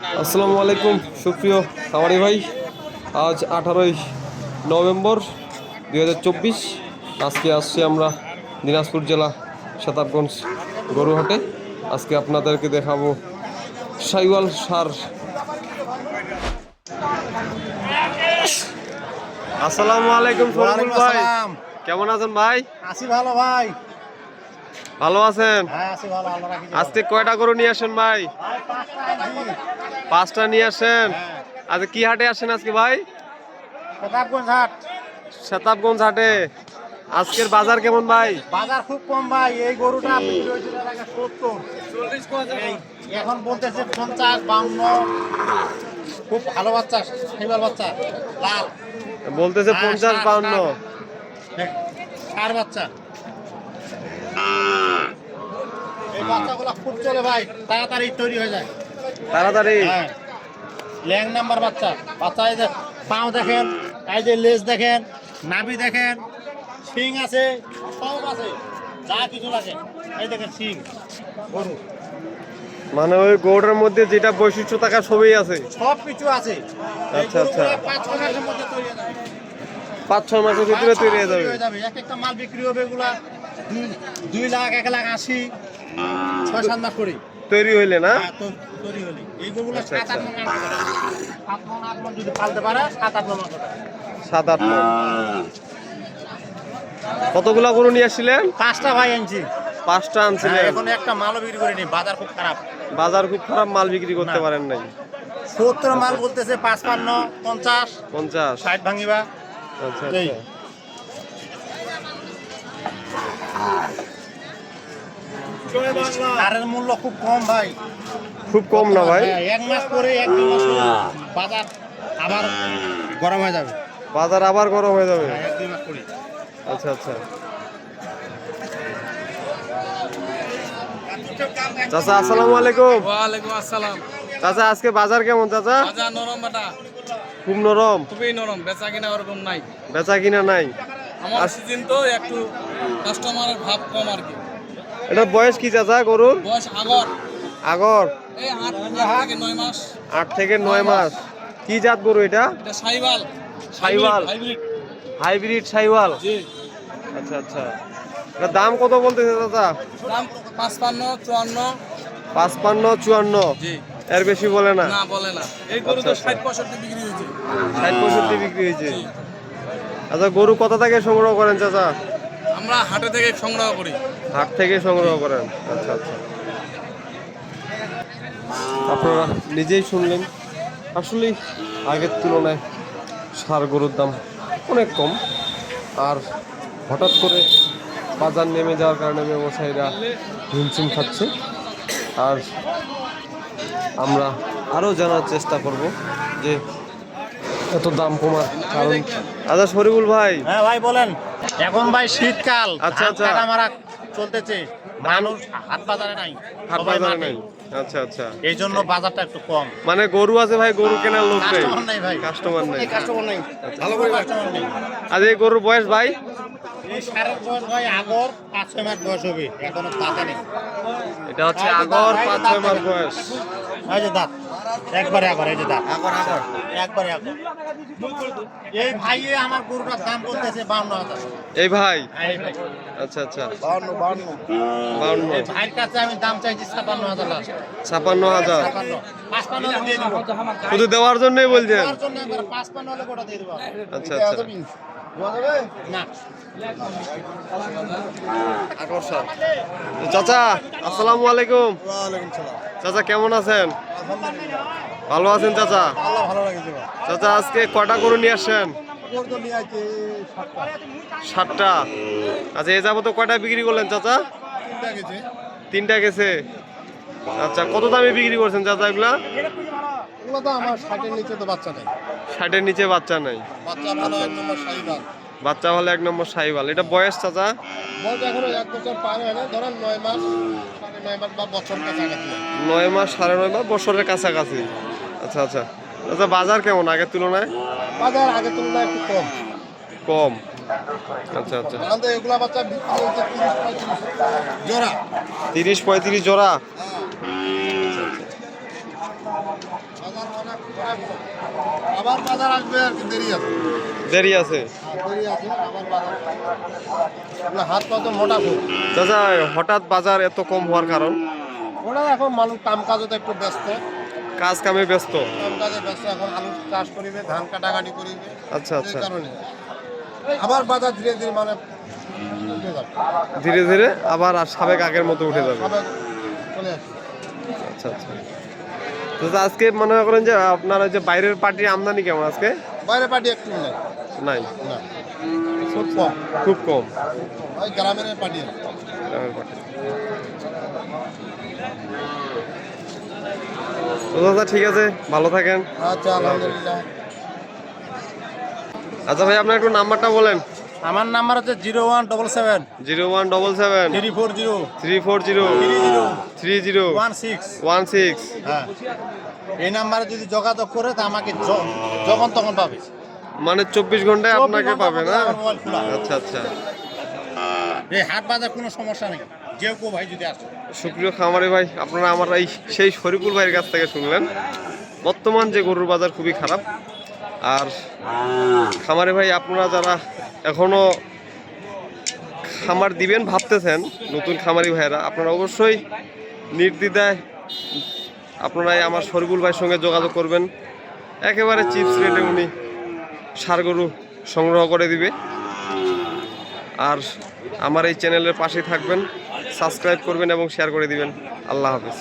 আসসালামু আলাইকুম সুপ্রিয় খামারি ভাই। আজ আঠারোই নভেম্বর দুই হাজার চব্বিশ। আজকে আসছি আমরা দিনাজপুর জেলা শতাবগঞ্জ গরুহাটে। আজকে আপনাদেরকে দেখাবো সাইওয়াল সার। আসসালামু আলাইকুম কেমন আছেন ভাই? আছি ভালো ভাই। ভালো আছেন? হ্যাঁ আজকে কয়টা গরু নিয়ে আসেন ভাই? ভাই পাঁচটা নিয়ে আসেন? হ্যাঁ। আজকে কি হাটে আসেন আজকে ভাই? প্রতাপগঞ্জ হাট। শতাবগঞ্জ হাটে। আজকের বাজার কেমন ভাই? বাজার খুব কম ভাই এই গরুটা এখন বলতেছে পঞ্চাশ বাউন্ন। খুব ভালো বাচ্চা সাইবার বাচ্চা লাল। বলতেছে হ্যাঁ, পঞ্চাশ বাউন্ন। সার বাচ্চা। এই বাচ্চাগুলো খুব চলে ভাই তাড়াতাড়ি তৈরি হয়ে যায়। তাড়াতাড়ি? হ্যাঁ। ল্যাং নাম্বার বাচ্চা। বাচ্চা এই যে পাও দেখেন এই যে লেজ দেখেন নাভি দেখেন শিং আছে সব আছে যা কিছু লাগে। এই দেখেন শিং গরু। মানে ওই গৌড়ের মধ্যে যেটা বৈশিষ্ট্য থাকা সবই আছে? সব কিছু আছে। আচ্ছা, আচ্ছা। পাঁচ মাসের মধ্যে তৈরি হয়ে যাবে। পাঁচ ছয় মাসের ভিতরে তৈরি হয়ে যাবে। এক একটা মাল বিক্রি হবে এগুলা। দুই- লাখ এক লাখ আশি ছয় সাত মাস করে। তৈরি হইলে না? হ্যাঁ, তৈরি হলে এই গরুগুলো আচ্ছা, সাত আট মন সাত মন আট মন যদি পালতে পারে সাত আট মন সাত আট মণ। কতগুলা গরু নিয়ে আসছিলেন? পাঁচটা ভাই আনছি। পাঁচটা হ্যাঁ, আনছিলেন। এখন একটা মালও বিক্রি করিনি বাজার খুব খারাপ। বাজার খুব খারাপ মাল বিক্রি করতে পারেন নাই। সত্তর মাল বলতেছে পাঁচপান্ন পঞ্চাশ পঞ্চাশ। ষাট ভাঙিবা। আচ্ছা। আচ্ছা মূল্য খুব কম ভাই। খুব কম না ভাই? হ্যাঁ, এক মাস পরে এক মাস বাজার আবার গরম হয়ে যাবে। বাজার আবার গরম হয়ে যাবে? হ্যাঁ, এক দুই মাস পরে। আচ্ছা আচ্ছা। চাচা আসসালামু আলাইকুম। ওয়ালাইকুম আসসালাম। চাচা আজকে বাজার কেমন চাচা? বাজার নরম বাটা। খুব নরম? খুবই নরম বেচা কিনা ওরকম নাই। বেচা কিনা নাই। আমার সিজন তো একটু কাস্টমারের ভাব কম আর কি। এটার বয়স কি চাচা গরুর? আগর। আগর। আট থেকে নয় মাস। কি জাত গরু এটা? এটা সাইওয়াল। হাইব্রিড। সাইওয়াল। আচ্ছা আচ্ছা। এটার দাম কত বলতেছে চাচা? পাঁচপান্ন চুয়ান্ন। পাঁচপান্ন চুয়ান্ন। এর বেশি বলে না? না বলে না। এই গরু তো আচ্ছা, ষাট পঁয়ষট্টি বিক্রি হয়েছে। বিক্রি হয়েছে। আচ্ছা গরু কোথা থেকে সংগ্রহ করেন চাচা? আমরা হাটে থেকে সংগ্রহ করি। হাট থেকে সংগ্রহ করেন। আচ্ছা আচ্ছা। আপনারা নিজেই শুনলেন আসলে আগের তুলনায় সার গরুর দাম অনেক কম। আর হঠাৎ করে বাজার নেমে যাওয়ার কারণে ব্যবসায়ীরা হিমশিম খাচ্ছে। আর আমরা আরও জানার চেষ্টা করব যে এত দাম কমার কারণ আচ্ছা শরীফুল ভাই। হ্যাঁ ভাই বলেন। এখন ভাই শীতকাল আচ্ছা, আচ্ছা। মারা চলতেছে। মানুষ হাট বাজারে নাই হাট বাজারে নাই। আচ্ছা আচ্ছা। এই জন্য বাজারটা একটু কম। মানে গরু আছে ভাই গরু কেনার লোক নেই। কাস্টমার নাই ভাই। কাস্টমার নেই। কাস্টমার নাই। ভালো করে কাস্টমার নেই। আর এই গরুর বয়স ভাই? এটা হচ্ছে আগর পাঁচ ছয় মাস বয়স। দাঁত। একবারে আগর এই যে দাঁত আগর আগর একবারে আগর এই ভাইয়ে আমার গরুটার দাম বলতেছে বাউন্ন হাজার এই ভাই? আচ্ছা আচ্ছা। বাউন্ন বাউন্ন। বাউন্ন। এই ভাইয়ের কাছে আমি দাম চাইছি ছাপান্ন হাজার ছাপান্ন হাজার? শুধু দেওয়ার জন্যই বলছেন? তার জন্য একবার পাঁচপান্ন হলে গোটা দিয়ে দেবো। আচ্ছা আচ্ছা। চাচা আসসালামু আলাইকুম। চাচা কেমন আছেন? ভালো আছেন চাচা? চাচা আজকে কটা গরু নিয়ে আছে সাতটা। আচ্ছা এ যাব তো কয়টা বিক্রি করলেন চাচা? তিনটা গেছে। আচ্ছা কত দামে বিক্রি করছেন চাচা এগুলা? আমার ষাটের নিচে তো বাচ্চা নেই। ষাটের নিচে বাচ্চা নাই। বাচ্চা ভালো এক নম্বর শাহিবাল বাচ্চা হলে এক নম্বর সাইবাল এটা বয়স চাচা? বলতে এখনও এক বছর পার হয় না ধরেন নয় মাস সাড়ে নয় মাস বা বছর কাছাকাছি। নয় মাস সাড়ে নয় মাস বছরের কাছাকাছি। আচ্ছা আচ্ছা। আচ্ছা বাজার কেমন আগের তুলনায়? বাজার আগের তুলনায় একটু কম। কম। আচ্ছা আচ্ছা। এগুলা বাচ্চা জোড়া। তিরিশ পঁয়ত্রিশ জোড়া? আবার বাজার আসবে আর কি দেরি আছে। দেরি আছে। হ্যাঁ, হাত কত মোটা খুব। চাচা হঠাৎ বাজার এত কম হওয়ার কারণ? ওরা এখন মানুষ কাম কাজে তো একটু ব্যস্ত। কাজ কামে ব্যস্ত। কাম কাজে ব্যস্ত এখন আলু চাষ করিবে ধান কাটাকাটি করিবে। আচ্ছা আচ্ছা। কারণে। আবার বাজার ধীরে ধীরে মানে ধীরে ধীরে আবার সাবেক আগের মতো উঠে যাবে। আচ্ছা আচ্ছা। চাচা আজকে মনে করেন যে আপনার যে বাইরের পার্টির আমদানি কেমন আজকে? বাইরে পার্টি একটু নেই। নাই? না। খুব কম। খুব কম? ওই গ্রামের পার্টি। গ্রামের পার্টি। তো দাদা ঠিক আছে ভালো থাকেন। আচ্ছা আলহামদুলিল্লাহ। আচ্ছা ভাই আপনার একটু নাম্বারটা বলেন। আমার নাম্বার হচ্ছে zero one double seven zero one double seven three four zero three four zero three zero one six one six. হ্যাঁ। এই নাম্বারে যদি যোগাযোগ করে তা আমাকে যখন তখন পাবে। মানে চব্বিশ ঘন্টায় আপনাকে পাবে না। আচ্ছা আচ্ছা। এই হাট বাজার কোনো সমস্যা নেই। যে কেউ ভাই যদি আসে। সুপ্রিয় খামারি ভাই আপনারা আমার এই সেই শরীফুল ভাইয়ের কাছ থেকে শুনলেন। বর্তমান যে গরুর বাজার খুবই খারাপ। আর খামারি ভাই আপনারা যারা এখনও খামার দিবেন ভাবতেছেন নতুন খামারি ভাইয়েরা। আপনারা অবশ্যই নির্দ্বিধায় আপনারাই আমার শরীফুল ভাইয়ের সঙ্গে যোগাযোগ করবেন। একেবারে চিপস রেটে উনি সার গরু সংগ্রহ করে দিবে। আর আমার এই চ্যানেলের পাশে থাকবেন, সাবস্ক্রাইব করবেন এবং শেয়ার করে দিবেন। আল্লাহ হাফেজ।